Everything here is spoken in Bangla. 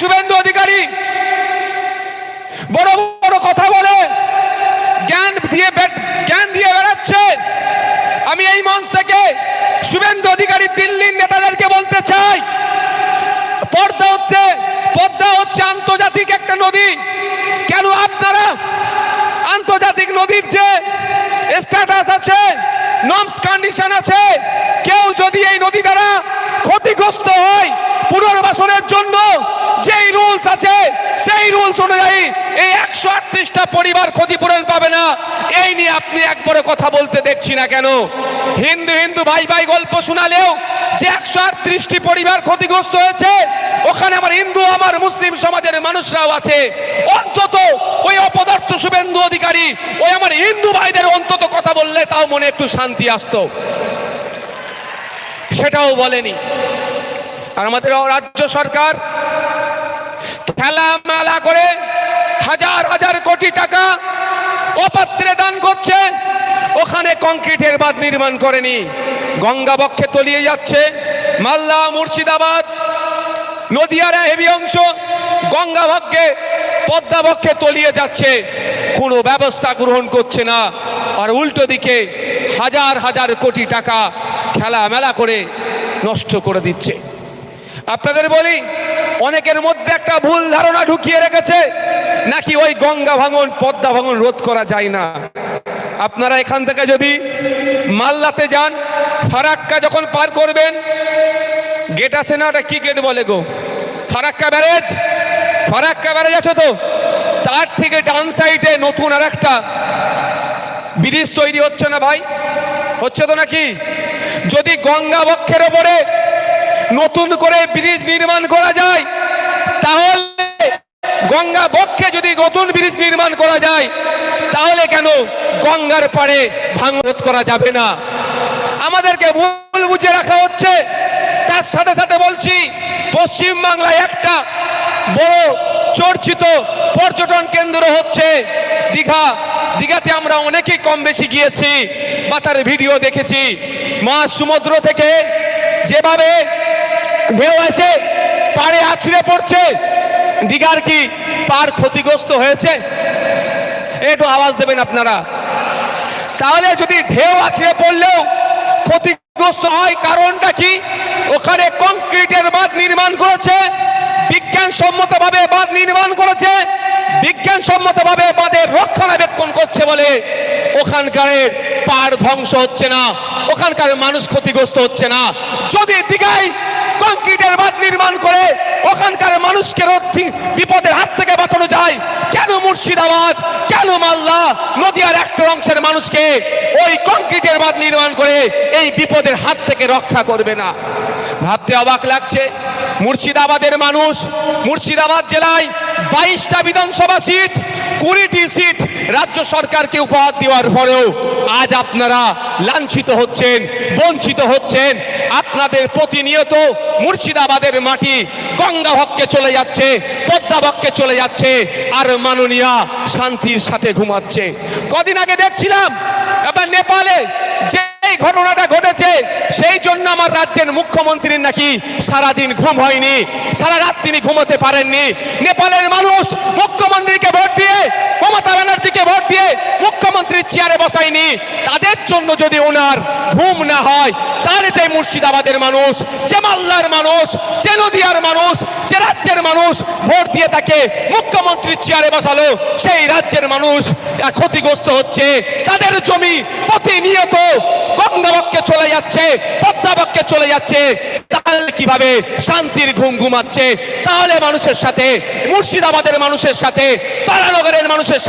শুভেন্দু অধিকারী, বড় বড় কথা বলে, জ্ঞান দিয়ে জ্ঞান দিয়ে বেড়াচ্ছে। আমি এই মঞ্চ থেকে শুভেন্দু অধিকারী দিল্লির নেতাদেরকে বলতে চাই, পর্দা হচ্ছে পদ্মা হচ্ছে আন্তর্জাতিক একটা নদী। কেন আপনারা আন্তর্জাতিক নদীর যে স্ট্যাটাস আছে নর্মস কন্ডিশন আছে, কেউ যদি এই নদী দ্বারা ক্ষতিগ্রস্ত হয় পুনর্বাসনের জন্য যেই রুলস আছে, সেই রুলস অনুযায়ী এই একশো আটত্রিশটা পরিবার ক্ষতিপূরণ পাবে না। এই নিয়ে আপনি একবারে কথা বলতে দেখছি না কেন? হিন্দু হিন্দু ভাই ভাই গল্প শোনালেও যে একশো আটত্রিশটি পরিবার ক্ষতিগ্রস্ত হয়েছে, ওখানে আমার হিন্দু, আমার মুসলিম সমাজের মানুষরাও আছে। অন্তত ওই অপদার্থ শুভেন্দু অধিকারী, ওই আমার হিন্দু ভাইদের অন্তত কথা বললে তাও মনে একটু শান্তি আসতো। সেটাও বলেনি। আর আমাদের রাজ্য সরকার খেলা মেলা করে হাজার হাজার কোটি টাকা অপাত্রে দান করছে। ওখানে কংক্রিটের বাঁধ নির্মাণ করেনি। গঙ্গা বক্ষে তলিয়ে যাচ্ছে। মালদা, মুর্শিদাবাদ, নদিয়ার হেভি অংশ গঙ্গা বক্ষে পদ্মা বক্ষে তলিয়ে যাচ্ছে। কোনো ব্যবস্থা গ্রহণ করছে না। আর উল্টো দিকে হাজার হাজার কোটি টাকা খেলা মেলা করে নষ্ট করে দিচ্ছে। আপনাদের বলি, অনেকের মধ্যে একটা ভুল ধারণা ঢুকিয়ে রেখেছে, নাকি ওই গঙ্গা ভাঙন, পদ্মা ভাঙন রোধ করা যায় না। আপনারা এখান থেকে যদি মালদাতে যান, ফারাক্কা যখন পার করবেন গেট আছে না, ওটা কি গেট বলে গো? ফারাক্কা ব্যারেজ? ফারাক্কা ব্যারেজ আছে তো? তার থেকে ডান সাইডে নতুন আর একটা ব্রিজ তৈরি হচ্ছে না ভাই? হচ্ছে তো নাকি? যদি গঙ্গা বক্ষের ওপরে নতুন করে ব্রিজ নির্মাণ করা যায়। তাহলে গঙ্গা বক্ষে যদি নতুন ব্রিজ নির্মাণ করা যায়, তাহলে কেন গঙ্গার পাড়ে ভাঙরোধ করা যাবে না? আমাদেরকে ভুল বুঝে রাখা হচ্ছে। তার সাথে সাথে বলছি, পশ্চিম বাংলায় একটা বড় চর্চিত পর্যটন কেন্দ্র হচ্ছে দীঘা। দীঘাতে আমরা অনেকেই কম বেশি গিয়েছি বা তার ভিডিও দেখেছি। মা সমুদ্র থেকে যেভাবে ঢেউ এসে পাড়ে আছড়ে পড়ছে। দীঘার কি পার ক্ষতিগ্রস্ত হয়েছে? একটু আওয়াজ দেবেন আপনারা। তাহলে যদি ঢেউ আছড়ে পড়লেও ক্ষতিগ্রস্ত হয়, কারণটা কি? ওখানে কংক্রিটের বাঁধ নির্মাণ করেছে, বিজ্ঞানসম্মতভাবে বাঁধ নির্মাণ করেছে, বিজ্ঞানসম্মতভাবে বাঁধের রক্ষণাবেক্ষণ করছে বলে ওখানকার পাড় ধ্বংস হচ্ছে না, ওখানকার মানুষ ক্ষতিগ্রস্ত হচ্ছে না। যদি দীঘায় কংক্রিটের বাঁধ নির্মাণ করে ওখানকার মানুষকে রক্ষী বিপদের হাত থেকে বাঁচানো যায়। কেন মুর্শিদাবাদ? কেন মালদা? নদিয়ার একটা অংশের মানুষকে ওই কংক্রিটের বাঁধ নির্মাণ করে এই বিপদের হাত থেকে রক্ষা করবে না। ভাবতে অবাক লাগছে, মুর্শিদাবাদের মানুষ, মুর্শিদাবাদ জেলায় বাইশটা বিধানসভা সিট কুড়িটি সিট রাজ্য সরকারকে উপহার দেওয়ার পরেও আজ আপনারা লাঞ্ছিত হচ্ছেন, বঞ্চিত হচ্ছেন। আপনাদের প্রতিনিয়ত মুর্শিদাবাদের মাটি গঙ্গা হককে চলে যাচ্ছে, পদ্মা বক্ষে চলে যাচ্ছে, আর মাননীয়া শান্তির সাথে ঘুমাচ্ছে। কদিন আগে দেখছিলাম, এবার নেপালে যে ঘটনাটা ঘটেছে, সেই জন্য আমার রাজ্যের মুখ্যমন্ত্রীর নাকি সারাদিন ঘুম হয়নি, সারা রাত তিনি ঘুমোতে পারেননি। নেপালের মানুষ মুখ্যমন্ত্রীকে ভোট দিয়ে মমতা ব্যানার্জিকে ভোট দিয়ে মুখ্যমন্ত্রীর চেয়ারে বসায়নি। তাদের জন্য যদি ওনার ঘুম না হয়, তাহলে যে মুর্শিদাবাদের মানুষ, যে মাল্লার মানুষ, যে নদিয়ার মানুষ, যে রাজ্যের মানুষ ভোট দিয়ে তাকে মুখ্যমন্ত্রীর চেয়ারে বসালো, সেই রাজ্যের মানুষ ক্ষতিগ্রস্ত হচ্ছে। তাদের জমি প্রতিনিয়ত গঙ্গাবক্ষে চলে যাচ্ছে, পদ্মাবক্ষে চলে যাচ্ছে। তাহলে কীভাবে শান্তির ঘুম ঘুমাচ্ছে? তাহলে মানুষের সাথে, মুর্শিদাবাদের মানুষের সাথে, তারানগরের মানুষের সাথে